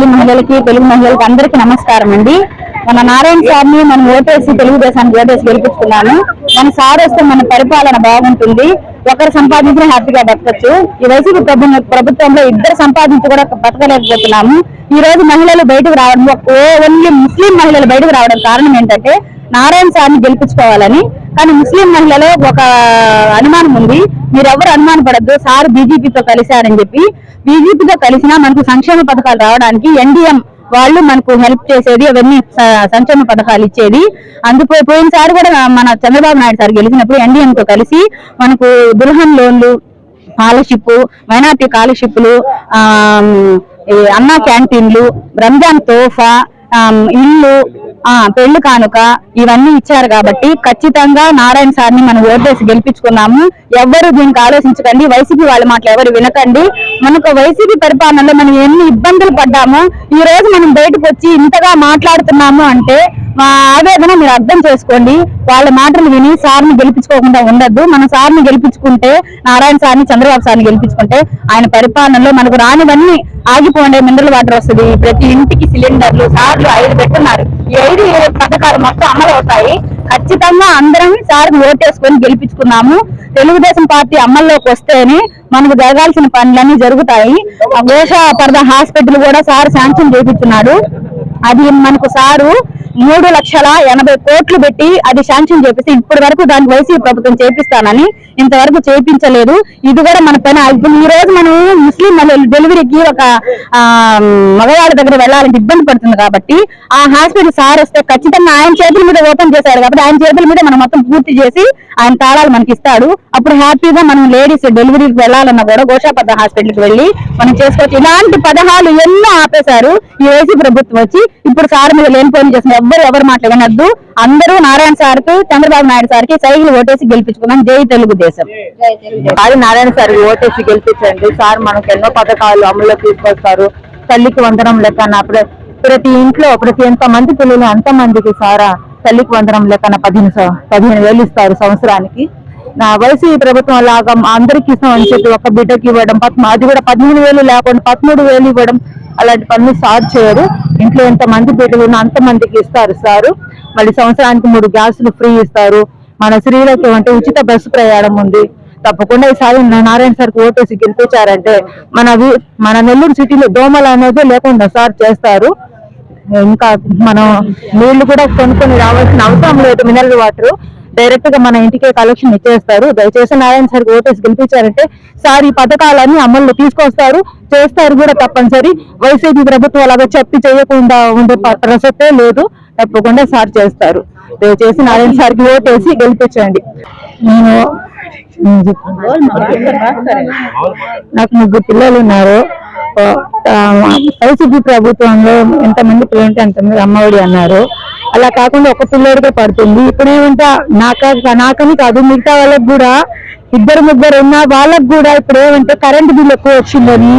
ముస్లిం మహిళలకి తెలుగు మహిళలకి అందరికీ నమస్కారం అండి. మన నారాయణ సార్ని మనం ఓటేసి తెలుగుదేశానికి ఓటేసి గెలిపించుకున్నాము. మన సార్ వస్తే మన పరిపాలన బాగుంటుంది. ఒకరు సంపాదించిన హ్యాపీగా బతకచ్చు. ఈ వైసీపీ ప్రభుత్వ ప్రభుత్వంలో ఇద్దరు సంపాదించి కూడా బతకలేకపోతున్నాము. ఈ రోజు మహిళలు బయటకు రావడం ఓన్లీ ముస్లిం మహిళలు బయటకు రావడం కారణం ఏంటంటే నారాయణ సార్ని గెలిపించుకోవాలని. కానీ ముస్లిం మహిళలో ఒక అనుమానం ఉంది. మీరెవరు అనుమాన పడద్దు. సార్ బీజేపీతో కలిశారని చెప్పి. బీజేపీతో కలిసినా మనకు సంక్షేమ పథకాలు రావడానికి ఎన్డీఎం వాళ్ళు మనకు హెల్ప్ చేసేది అవన్నీ సంక్షేమ పథకాలు ఇచ్చేది. అందుకు పోయినసారి కూడా మన చంద్రబాబు నాయుడు సార్ గెలిచినప్పుడు ఎన్డీఎంతో కలిసి మనకు దుల్హన్ లోన్లు స్కాలర్షిప్ మైనార్టీ స్కాలర్షిప్లు అన్నా క్యాంటీన్లు రంజాన్ తోఫా ఇల్లు ఆ పెళ్ళి కానుక ఇవన్నీ ఇచ్చారు కాబట్టి ఖచ్చితంగా నారాయణ సార్ని మనం ఓటేసి గెలిపించుకున్నాము. ఎవ్వరు దీనికి ఆలోచించకండి. వైసీపీ వాళ్ళ మాటలు ఎవరు వినకండి. మనకు వైసీపీ పరిపాలనలో మనం ఎన్ని ఇబ్బందులు పడ్డాము ఈ రోజు మనం బయటకు వచ్చి ఇంతగా మాట్లాడుతున్నాము అంటే మా ఆవేదన మీరు అర్థం చేసుకోండి. వాళ్ళ మాటలు విని సార్ని గెలిపించుకోకుండా ఉండద్దు. మన సార్ని గెలిపించుకుంటే నారాయణ సార్ని చంద్రబాబు సార్ని గెలిపించుకుంటే ఆయన పరిపాలనలో మనకు రానివన్నీ ఆగిపోండే మినరల్ వాటర్ వస్తుంది. ప్రతి ఇంటికి సిలిండర్లు సార్లు ఐదు పెట్టున్నారు. ఈ ఐదు పథకాలు మొత్తం అమలు అవుతాయి. ఖచ్చితంగా అందరం సార్ ఓటేసుకొని గెలిపించుకున్నాము. తెలుగుదేశం పార్టీ అమల్లోకి వస్తేనే మనకు జరగాల్సిన పనులన్నీ జరుగుతాయి. ఆ ఘోష పరద హాస్పిటల్ కూడా సార్ శాంక్షన్ చేపించున్నాడు అది మనకు సారు మూడు లక్షల ఎనభై కోట్లు పెట్టి అది శాంక్షన్ చేపిస్తే ఇప్పటి వరకు దాని వైసీపీ ప్రభుత్వం చేపిస్తానని ఇంతవరకు చేపించలేదు. ఇది కూడా మన పైన ఇప్పుడు ఈ రోజు మనం ముస్లిం మహిళలు డెలివరీకి ఒక ఆ, మగవాళ్ళ దగ్గర వెళ్ళాలంటే ఇబ్బంది పడుతుంది కాబట్టి ఆ హాస్పిటల్ సార్ వస్తే ఖచ్చితంగా ఆయన చేతుల మీద ఓపెన్ చేశాడు కాబట్టి ఆయన చేతుల మీద మనం మొత్తం పూర్తి చేసి ఆయన తాళాలు మనకి ఇస్తాడు. అప్పుడు హ్యాపీగా మనం లేడీస్ డెలివరీకి వెళ్ళాలన్నా కూడా గోషాపద్ద హాస్పిటల్కి వెళ్ళి మనం చేసుకోవచ్చు. ఇలాంటి పదహాలు ఎన్నో ఆపేశారు ఈ వైసీ ప్రభుత్వం వచ్చి. ఇప్పుడు సార్ మీద లేనిపోయిన చేసిన ఎవ్వరు ఎవరు మాట్లాడనద్దు. అందరూ నారాయణ సార్కి చంద్రబాబు నాయుడు సార్కి సైకిల్ ఓటేసి గెలిపించుకున్నాం జై తెలుగుదేశం. అది నారాయణ సార్ ఓటేసి గెలిపించండి. సార్ మనకు ఎన్నో పథకాలు అమల్లో తీసుకొస్తారు. తల్లికి వందనం లెక్కన ప్ర- ప్రతి ఇంట్లో ప్రతి ఎంత మంది పిల్లలు అంత మందికి సారా తల్లికి వందనం లెక్కన పదిహేను పదిహేను వేలు ఇస్తారు సంవత్సరానికి. నా వయసు ఈ ప్రభుత్వం లాగా అందరికి ఇస్తాం అని చెప్పి ఒక బిడ్డకి ఇవ్వడం అది కూడా పదిహేను వేలు లేకుండా పదమూడు వేలు ఇవ్వడం అలాంటి పనులు సార్ చేయరు. ఇంట్లో ఎంత మంది బిడ్డలు ఉన్నా అంతమందికి ఇస్తారు సారు. మళ్ళీ సంవత్సరానికి మూడు గ్యాసులు ఫ్రీ ఇస్తారు. మన స్త్రీలకి అంటే ఉచిత బస్సు ప్రయాణం ఉంది. తప్పకుండా ఈసారి నారాయణ సార్ ఓటేసి గెలిపించారంటే మన మన నెల్లూరు సిటీలో దోమలు అనేది లేకుండా సార్ చేస్తారు. ఇంకా మనం నీళ్ళు కూడా కొనుక్కొని రావాల్సిన అవసరం లేదు మినరల్ వాటర్ డైరెక్ట్గా మన ఇంటికే కలెక్షన్ ఇచ్చేస్తారు. దయచేసి నారాయణ సార్ ఓటేసి గెలిపించారంటే సార్ ఈ పథకాలన్నీ అమల్లో తీసుకొస్తారు. చేస్తారు కూడా తప్పనిసరి. వైసీపీ ప్రభుత్వం అలాగా చెప్పి చేయకుండా ఉండే ప- ప్రసక్తే లేదు. తప్పకుండా సార్ చేస్తారు. దయచేసి నారాయణ సార్కి ఓటేసి గెలిపించండి. నేను నాకు ముగ్గురు పిల్లలు ఉన్నారు. వైసీపీ ప్రభుత్వంలో ఎంతమంది పిల్లలు ఉంటే అంతమంది అమ్మఒడి అన్నారు. అలా కాకుండా ఒక పిల్లడిగా పడుతుంది. ఇప్పుడు ఏమంటే నాక నాకని కాదు మిగతా వాళ్ళకి కూడా ఇద్దరు ముగ్గురు ఉన్న వాళ్ళకి కూడా ఇప్పుడు ఏమంటే కరెంట్ బిల్ ఎక్కువ వచ్చిందని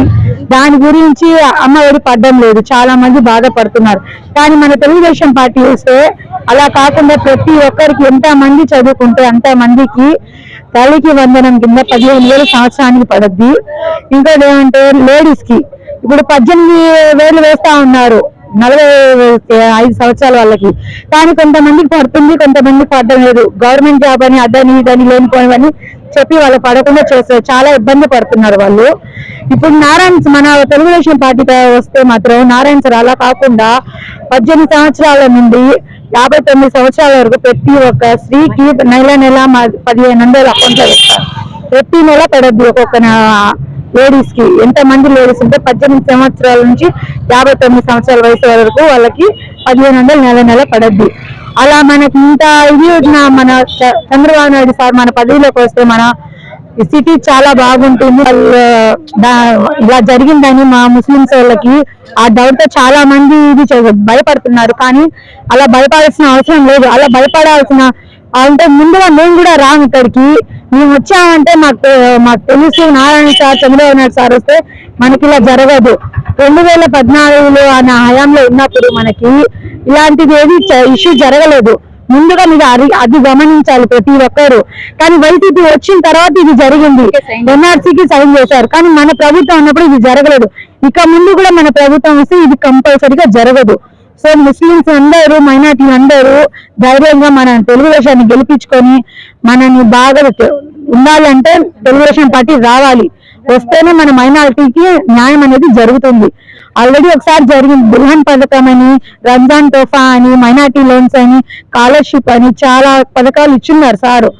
దాని గురించి అమ్మఒడి పడడం లేదు. చాలా మంది బాధపడుతున్నారు. కానీ మన తెలుగుదేశం పార్టీ వస్తే అలా కాకుండా ప్రతి ఒక్కరికి ఎంత మంది చదువుకుంటే అంత మందికి తల్లికి వందనం కింద పదిహేను వేలు సంవత్సరానికి పడద్ది. ఇంకోటి ఏమంటే లేడీస్కి ఇప్పుడు పద్దెనిమిది వేలు వేస్తా ఉన్నారు. నలభై ఐదు సంవత్సరాల వాళ్ళకి. కానీ కొంతమందికి పడుతుంది కొంతమందికి పడడం లేదు. గవర్నమెంట్ జాబ్ అని అదని ఇదని లేనిపోయివని చెప్పి వాళ్ళు పడకుండా చేస్తారు చాలా ఇబ్బంది పడుతున్నారు వాళ్ళు. ఇప్పుడు నారాయణ మన తెలుగుదేశం పార్టీ వస్తే మాత్రం నారాయణ సార్ అలా కాకుండా పద్దెనిమిది సంవత్సరాల నుండి యాభై తొమ్మిది సంవత్సరాల వరకు ప్రతి ఒక్క స్త్రీకి నెల నెల మా- పదిహేను వందలు అకౌంట్లో వేస్తారు ప్రతి నెల పడద్దు ఒక్కొక్క లేడీస్కి ఎంత మంది లేడీస్ ఉంటే పద్దెనిమిది సంవత్సరాల నుంచి యాభై తొమ్మిది సంవత్సరాల వయసు వరకు వాళ్ళకి పదిహేను వందలు నెల నెల పడద్ది. అలా మనకి ఇంత ఇది మన చ- చంద్రబాబు నాయుడు సార్ మన పదవిలోకి వస్తే మన సిటీ చాలా బాగుంటుంది. ఇలా జరిగిందని మా ముస్లింస్ వాళ్ళకి ఆ డౌట్తో చాలా మంది ఇది చే- భయపడుతున్నారు. కానీ అలా భయపడాల్సిన అవసరం లేదు. అలా భయపడాల్సిన అంటే ముందుగా మేము కూడా రాము ఇక్కడికి. మేము వచ్చామంటే మాకు మాకు తెలుసు నారాయణ సార్ చంద్రబాబు నాయుడు సార్ వస్తే మనకి ఇలా జరగదు. రెండు వేల పద్నాలుగులో ఆయన హయాంలో ఉన్నప్పుడు మనకి ఇలాంటిది ఏది ఇష్యూ జరగలేదు. ముందుగా మీరు అది- అది గమనించాలి ప్రతి ఒక్కరు. కానీ వైసీపీ వచ్చిన తర్వాత ఇది జరిగింది. ఎన్ఆర్సీకి సైన్ చేశారు. కానీ మన ప్రభుత్వం ఉన్నప్పుడు ఇది జరగలేదు. ఇక ముందు కూడా మన ప్రభుత్వం వస్తే ఇది కంపల్సరీగా జరగదు. సో ముస్లింస్ అందరూ మైనార్టీలు అందరూ ధైర్యంగా మన తెలుగుదేశాన్ని గెలిపించుకొని మనని బాగా ఉండాలంటే తెలుగుదేశం పార్టీ రావాలి. వస్తేనే మన మైనారిటీకి న్యాయం అనేది జరుగుతుంది. ఆల్రెడీ ఒకసారి జరిగింది దుల్హన్ పథకం అని రంజాన్ తోఫా అని మైనార్టీ లోన్స్ అని స్కాలర్షిప్ అని చాలా పథకాలు ఇచ్చున్నారు సారు.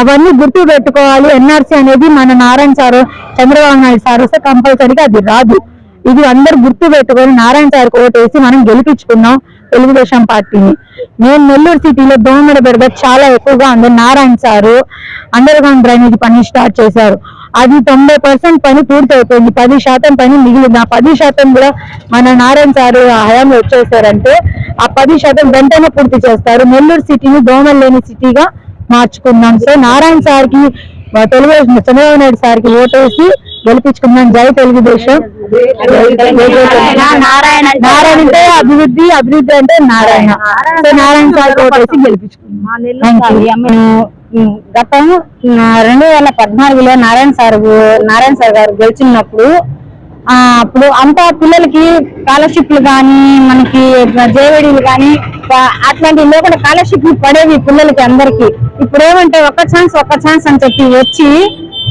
అవన్నీ గుర్తు పెట్టుకోవాలి ఎన్ఆర్సీ అనేది మన నారాయణ సారు చంద్రబాబు నాయుడు సార్ వస్తే కంపల్సరీగా అది రాదు. ఇది అందరు గుర్తు పెట్టుకొని నారాయణ సార్ ఓటేసి మనం గెలిపించుకున్నాం తెలుగుదేశం పార్టీని. నేను నెల్లూరు సిటీలో దోమడ బెడద చాలా ఎక్కువగా ఉంది Narayana sir under ground drainage పని స్టార్ట్ చేశారు. అది తొంభై పర్సెంట్ పని పూర్తి అయిపోయింది పది శాతం పని మిగిలింది. ఆ పది శాతం కూడా మన నారాయణ సారు హయాంలో వచ్చేసారంటే ఆ పది శాతం వెంటనే పూర్తి చేస్తారు. నెల్లూరు సిటీని దోమలు లేని సిటీగా మార్చుకున్నాం. సో నారాయణ సార్కి మా తెలుగుదేశం చంద్రబాబు నాయుడు సార్కి ఓటేసి గెలిపించుకున్నాం జై తెలుగుదేశం. నారాయణ నారాయణ అంటే అభివృద్ధి అభివృద్ధి అంటే నారాయణ. సో నారాయణ సార్ ఓటేసి గెలిపించుకున్నాం గతం రెండు వేల పద్నాలుగులో నారాయణ సార్ నారాయణ సార్ గారు గెలిచినప్పుడు ఆ, అప్పుడు అంతా పిల్లలకి స్కాలర్షిప్లు కానీ మనకి జేవీడీలు కానీ అట్లాంటివి లేకుండా స్కాలర్షిప్లు పడేవి పిల్లలకి అందరికి. ఇప్పుడు ఏమంటే ఒక్క ఛాన్స్ ఒక్క ఛాన్స్ అని చెప్పి వచ్చి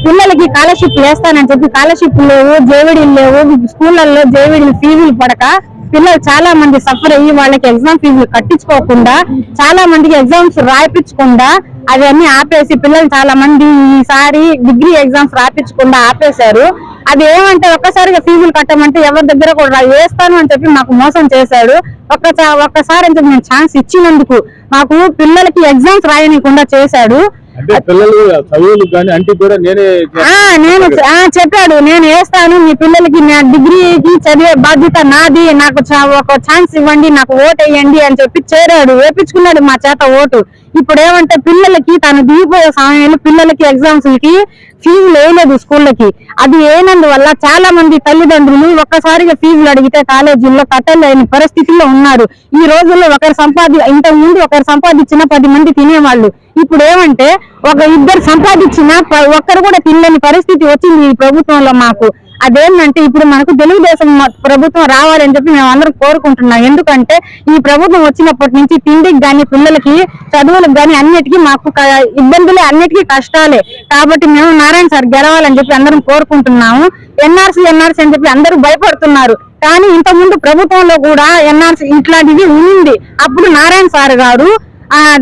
పిల్లలకి స్కాలర్షిప్ వేస్తానని చెప్పి స్కాలర్షిప్ లేవు జేవిడీలు లేవు స్కూళ్ళల్లో జేవిడీలు ఫీజులు పడక పిల్లలు చాలా మంది సఫర్ అయ్యి వాళ్ళకి ఎగ్జామ్ ఫీజులు కట్టించుకోకుండా చాలా మందికి ఎగ్జామ్స్ రాయించకుండా అవన్నీ ఆపేసి పిల్లలు చాలా మంది ఈసారి డిగ్రీ ఎగ్జామ్స్ రాయించకుండా ఆపేశారు. అది ఏమంటే ఒక్కసారిగా ఫీజులు కట్టమంటే ఎవరి దగ్గర కూడా రా- వేస్తాను అని చెప్పి మాకు మోసం చేశాడు ఒక్కసారి ఒక్కసారి అని చెప్పి నేను ఛాన్స్ ఇచ్చినందుకు మాకు పిల్లలకి ఎగ్జామ్స్ రాయనీయకుండా చేశాడు అంటే పిల్లలు చదువులు కానీ అంటే కూడా నేనే ఆ నేను ఆ, చెప్పాడు. నేను వేస్తాను. మీ పిల్లలకి నా డిగ్రీకి చదివే బాధ్యత నాది. నాకు ఒక ఛాన్స్ ఇవ్వండి. నాకు ఓటు వేయండి అని చెప్పి చేరాడు. వేపించుకున్నాడు మా చేత ఓటు. ఇప్పుడు ఏమంటే పిల్లలకి తను దిగిపోయే సమయంలో పిల్లలకి ఎగ్జామ్స్కి ఫీజు వేయలేదు స్కూళ్ళకి. అది వేయనందువల్ల చాలా మంది తల్లిదండ్రులు ఒక్కసారిగా ఫీజులు అడిగితే కాలేజీల్లో కట్టలేని పరిస్థితుల్లో ఉన్నారు. ఈ రోజుల్లో ఒకరు సంపాది ఇంతకు ముందు ఒకరు సంపాదించిన పది మంది తినేవాళ్ళు. ఇప్పుడు ఏమంటే ఒక ఇద్దరు సంపాదించిన ప- ఒక్కరు కూడా తినలేని పరిస్థితి వచ్చింది ఈ ప్రభుత్వంలో మాకు. అదేంటంటే ఇప్పుడు మనకు తెలుగుదేశం ప్రభుత్వం రావాలని చెప్పి మేము అందరం కోరుకుంటున్నాం. ఎందుకంటే ఈ ప్రభుత్వం వచ్చినప్పటి నుంచి తిండికి కానీ పిల్లలకి చదువులకు కానీ అన్నిటికీ మాకు క- ఇబ్బందులే అన్నిటికీ కష్టాలే. కాబట్టి మేము నారాయణ సార్ గెలవాలని చెప్పి అందరం కోరుకుంటున్నాము. ఎన్ఆర్సీ ఎన్ఆర్సీ అని చెప్పి అందరూ భయపడుతున్నారు. కానీ ఇంతకుముందు ప్రభుత్వంలో కూడా ఎన్ఆర్సీ ఇట్లాంటిది ఉంది అప్పుడు నారాయణ సార్ గారు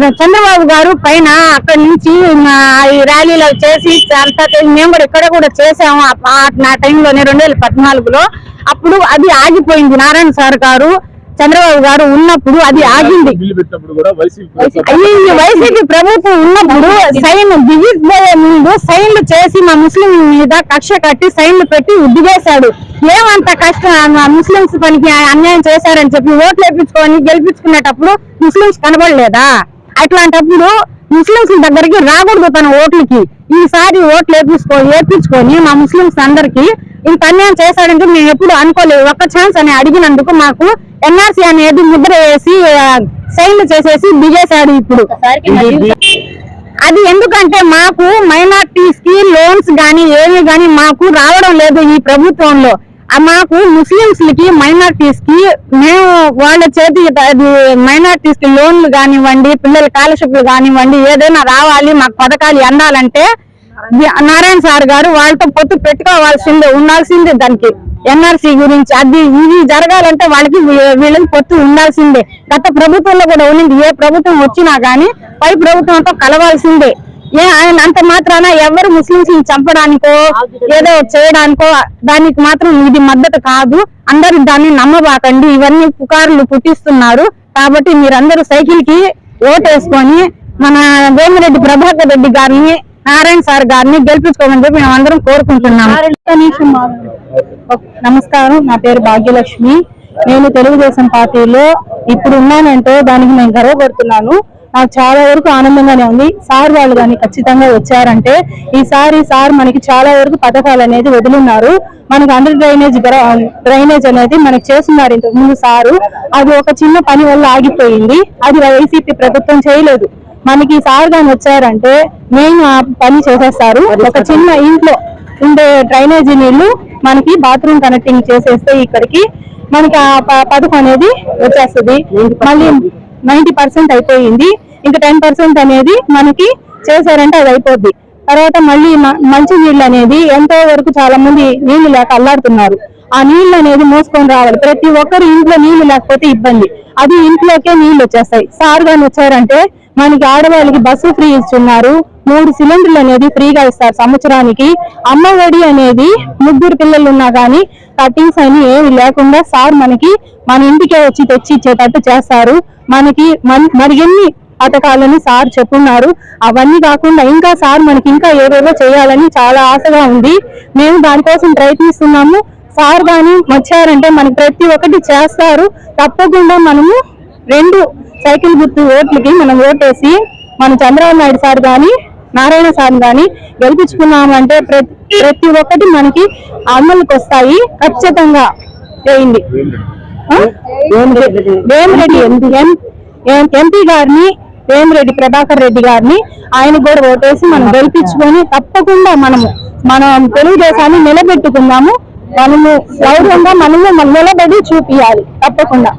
చంద్రబాబు గారు పైన అక్కడి నుంచి ఈ ర్యాలీలో చేసి అంతా మేము కూడా ఇక్కడ కూడా చేసాము. ఆ- నా టైంలోనే రెండు వేల పద్నాలుగులో. అప్పుడు అది ఆగిపోయింది నారాయణ సార్ గారు. చంద్రబాబు గారు ఉన్నప్పుడు అది ఆగింది. వైసీపీ ప్రభుత్వం ఉన్నప్పుడు సైన్ దిగిపోయే ముందు సైన్లు చేసి మా ముస్లిం మీద కక్ష కట్టి సైన్లు పెట్టి ఉద్దిగేశాడు. ఏమంత కష్టం? ముస్లింస్ పనికి అన్యాయం చేశారని చెప్పి ఓట్లు వేపించుకొని గెలిపించుకునేటప్పుడు ముస్లింస్ కనబడలేదా? అట్లాంటప్పుడు ముస్లింస్ దగ్గరికి రాకూడదు తన ఓట్లకి. ఈసారి ఓట్లు వేపించుకో వేపించుకొని మా ముస్లింస్ అందరికి ఇంత అన్యాయం చేశాడంటే మేము ఎప్పుడు అనుకోలేదు. ఒక్క ఛాన్స్ అని అడిగినందుకు మాకు ఎన్ఆర్సీ అనేది ముద్ర వేసి సైన్లు చేసేసి దిగేశాడు ఇప్పుడు. అది ఎందుకంటే మాకు మైనార్టీస్కి లోన్స్ గాని ఏమి గాని మాకు రావడం లేదు ఈ ప్రభుత్వంలో. మాకు ముస్లింస్కి మైనార్టీస్కి మేము వాళ్ళ చేతి అది మైనార్టీస్కి లోన్లు కానివ్వండి పిల్లల స్కాలర్షిప్లు కానివ్వండి ఏదైనా రావాలి మాకు పథకాలు అందాలంటే నారాయణ సార్ గారు వాళ్ళతో పొత్తు పెట్టుకోవాల్సిందే ఉండాల్సిందే దానికి. ఎన్ఆర్సీ గురించి అది ఇది జరగాలంటే వాళ్ళకి వీళ్ళకి పొత్తు ఉండాల్సిందే. గత ప్రభుత్వంలో కూడా ఉండింది ఏ ప్రభుత్వం వచ్చినా గానీ పై ప్రభుత్వంతో కలవాల్సిందే. ఏ ఆయన అంత మాత్రాన ఎవరు ముస్లింస్ చంపడానికో ఏదో చేయడానికో దానికి మాత్రం ఇది మద్దతు కాదు. అందరూ దాన్ని నమ్మబాకండి. ఇవన్నీ పుకార్లు పుట్టిస్తున్నారు. కాబట్టి మీరందరూ సైకిల్కి ఓటేసుకొని మన వేమిరెడ్డి ప్రభాకర్ రెడ్డి గారిని నారాయణ సార్ గారిని గెలిపించుకోమని చెప్పి మేము అందరం కోరుకుంటున్నాం నమస్కారం నా పేరు భాగ్యలక్ష్మి. నేను తెలుగుదేశం పార్టీలో ఇప్పుడు ఉన్నానంటే దానికి నేను గర్వపడుతున్నాను. నాకు చాలా వరకు ఆనందంగానే ఉంది. సార్ వాళ్ళు కానీ ఖచ్చితంగా వచ్చారంటే ఈసారి సార్ మనకి చాలా వరకు పథకాలు అనేది వదిలిన్నారు. మనకి అండర్ డ్రైనేజ్ డ్రైనేజ్ అనేది మనకి చేస్తున్నారు ఇంతకు ముందు సారు. అది ఒక చిన్న పని వల్ల ఆగిపోయింది. అది వైసీపీ ప్రభుత్వం చేయలేదు. మనకి సార్ గాని వచ్చారంటే మెయిన్ ఆ పని చేసేస్తారు. ఒక చిన్న ఇంట్లో ఉండే డ్రైనేజీ నీళ్ళు మనకి బాత్రూమ్ కనెక్టింగ్ చేసేస్తే ఇక్కడికి మనకి ఆ ప- పథకం అనేది వచ్చేస్తుంది. మళ్ళీ నైన్టీ పర్సెంట్ అయిపోయింది. ఇంకా టెన్ పర్సెంట్ అనేది మనకి చేశారంటే అది అయిపోద్ది. తర్వాత మళ్ళీ మ- మంచి నీళ్ళు అనేది ఎంతో వరకు చాలా మంది నీళ్ళు లేక అల్లాడుతున్నారు. ఆ నీళ్ళు అనేది మోసుకొని రావాలి. ప్రతి ఒక్కరు ఇంట్లో నీళ్ళు లేకపోతే ఇబ్బంది. అది ఇంట్లోకే నీళ్ళు వచ్చేస్తాయి. సార్ గాని వచ్చారంటే మనకి ఆడవాళ్ళకి బస్సు ఫ్రీ ఇస్తున్నారు. మూడు సిలిండర్లు అనేది ఫ్రీగా ఇస్తారు సంవత్సరానికి. అమ్మఒడి అనేది ముగ్గురు పిల్లలు ఉన్నా కానీ కటింగ్స్ అని ఏమి లేకుండా సార్ మనకి మన ఇంటికే వచ్చి తెచ్చి ఇచ్చేటట్టు చేస్తారు. మనకి మన- మరి ఎన్ని పథకాలని సార్ చెప్పున్నారు. అవన్నీ కాకుండా ఇంకా సార్ మనకి ఇంకా ఏవేవో చేయాలని చాలా ఆశగా ఉంది. మేము దానికోసం ప్రయత్నిస్తున్నాము. సార్ కానీ వచ్చారంటే మనకి ప్రతి ఒక్కటి చేస్తారు. తప్పకుండా మనము రెండు సైకిల్ గుర్తు ఓట్లకి మనం ఓటేసి మన చంద్రబాబు నాయుడు సార్ కానీ నారాయణ స్వామి గాని గెలిపించుకున్నామంటే ప్రతి ప్రతి ఒక్కటి మనకి అమలుకి వస్తాయి ఖచ్చితంగా చేయండి వేమిరెడ్డి ఎంపీ ఎంపీ గారిని వేమిరెడ్డి ప్రభాకర్ రెడ్డి గారిని ఆయన కూడా ఓటేసి మనం గెలిపించుకొని తప్పకుండా మనము మనం తెలుగుదేశాన్ని నిలబెట్టుకుందాము. మనము గౌరవంగా మనము నిలబడి చూపియాలి. తప్పకుండా.